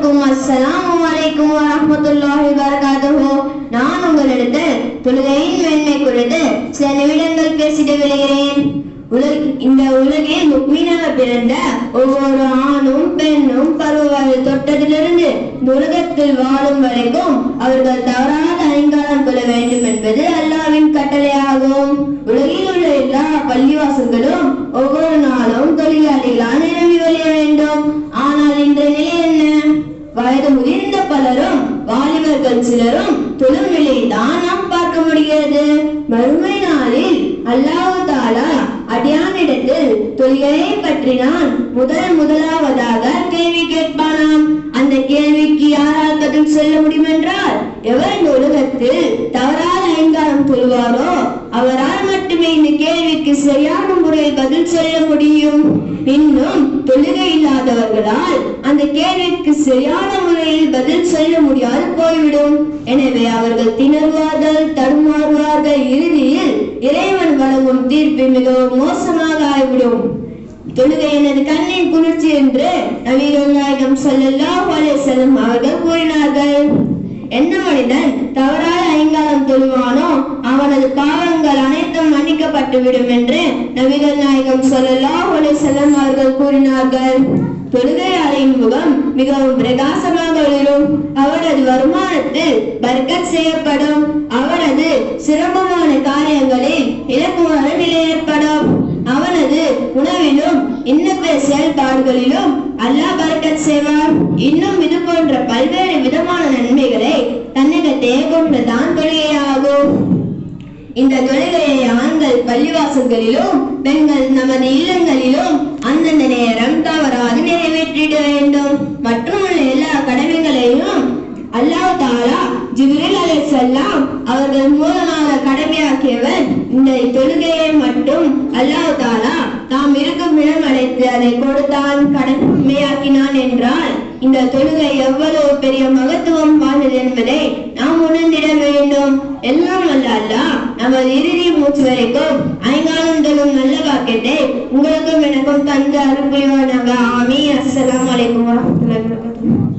அனைவருக்கும் அஸ்ஸலாமு அலைக்கும் வரஹ்மத்துல்லாஹி வரகாதுஹு நான் உங்களிடத்தில் தொழுகையின் மேன்மை குறித்து சில நிமிடங்கள் பேசிட்டு வருகிறேன் உலக இந்த உலகில் முக்மீனாக பிறந்த ஒவ்வொரு ஆணும் பெண்ணும் பருவ தொட்டதிலிருந்து உலகத்தில் வாழும் வரைக்கும் அவர்கள் தவறாத அலங்காரம் கொள்ள வேண்டும் என்பது அல்லாவின் கட்டளையாகும். உலகில் உள்ள எல்லா பள்ளிவாசல்களும் ஒவ்வொரு முதிர்ந்த பலரும் வாலிபர்கள் சிலரும் தொழும் நிலையை தான் நாம் பார்க்க முடிகிறது. மறுமை நாளில் அல்லாஹு தாலா அடியானிடத்தில் தொழிலை பற்றி நான் முதல் முதலாவதாக கேள்வி கேட்பானாம். அந்த கேள்விக்கு யாரால் பதில் சொல்ல முடியும் என்றால் எவர் இந்த உலகத்தில் தவறாத ஐங்காரம் சொல்வாரோ அவரால் மட்டுமே இந்த கேள்விக்கு சரியான முறையில் பதில் சொல்ல முடியும். இன்னும் தொழுகை இல்லாதவர்களால் அந்த கேள்விக்கு சரியான முறையில் பதில் சொல்ல முடியாது போய்விடும். எனவே அவர்கள் திணறுவார்கள் தடுமாறுவார்கள். இறுதியில் இறைவன் வழங்கும் தீர்ப்பு மிகவும் மோசமாக ஆகிவிடும் தொழுகை எனது கண்ணின் குளிர்ச்சி என்று நவீன நாயகம் ஸல்லல்லாஹு அவர்கள் கூறினார்கள். என்ன மனிதன் தவறாக ஐங்காலம் தொழுவானோ அவனது பாவங்கள் அனைத்தும் மன்னிக்கப்பட்டு விடும் என்று நபிகள் நாயகம் சொல்லலாம் அலைஹி வஸல்லம் அவர்கள் கூறினார்கள். தொழுகையாளின் முகம் மிகவும் பிரகாசமாக ஒளிரும் அவனது வருமானத்தில் பர்கத் செய்யப்படும். அவனது சிரமமான காரியங்களில் இலக்குமான நிலை ஏற்படும். அவனது உணவிலும் இன்னும் பிற செயல்பாடுகளிலும் அல்லாஹ் பரக்கத் செய்வார். இன்னும் இது போன்ற பல்வேறு விதமான நன்மைகளை தன்னிடத்தே கொண்டுதான் தொழுகையாகும் இந்த தொழுகையை ஆண்கள் பள்ளிவாசல்களிலும் பெண்கள் நமது இல்லங்களிலும் அந்தந்த நேரம் தவறாது நிறைவேற்றிட வேண்டும். மற்றும் உள்ள எல்லா கடமைகளையும் அல்லாஹ் தாலா ஜிப்ரில் அலை செல்லாம் அவர்கள் மூலமாக கடமையாக்கியவர். இந்த தொழுகையை மட்டும் அல்லாஹ் தாலா தாம் இருக்கும் இடம் அழைத்து அதை கொடுத்தான் கடமையாக்கினான் என்றால் இந்த தொழுகை எவ்வளவு பெரிய மகத்துவம் வாய்ந்தது என்பதை நாம் உணர்ந்திட வேண்டும். எல்லாம் அல்ல அல்லாஹ் நமது இறுதி மூச்சு வரைக்கும் ஐங்காலங்களும் நல்ல வாக்கியத்தை உங்களுக்கும் எனக்கும் தந்து அருள் ஆமி அஸ்லாம் அஸ்ஸலாமு வரமத்துல வரஹ்மத்துல்லாஹி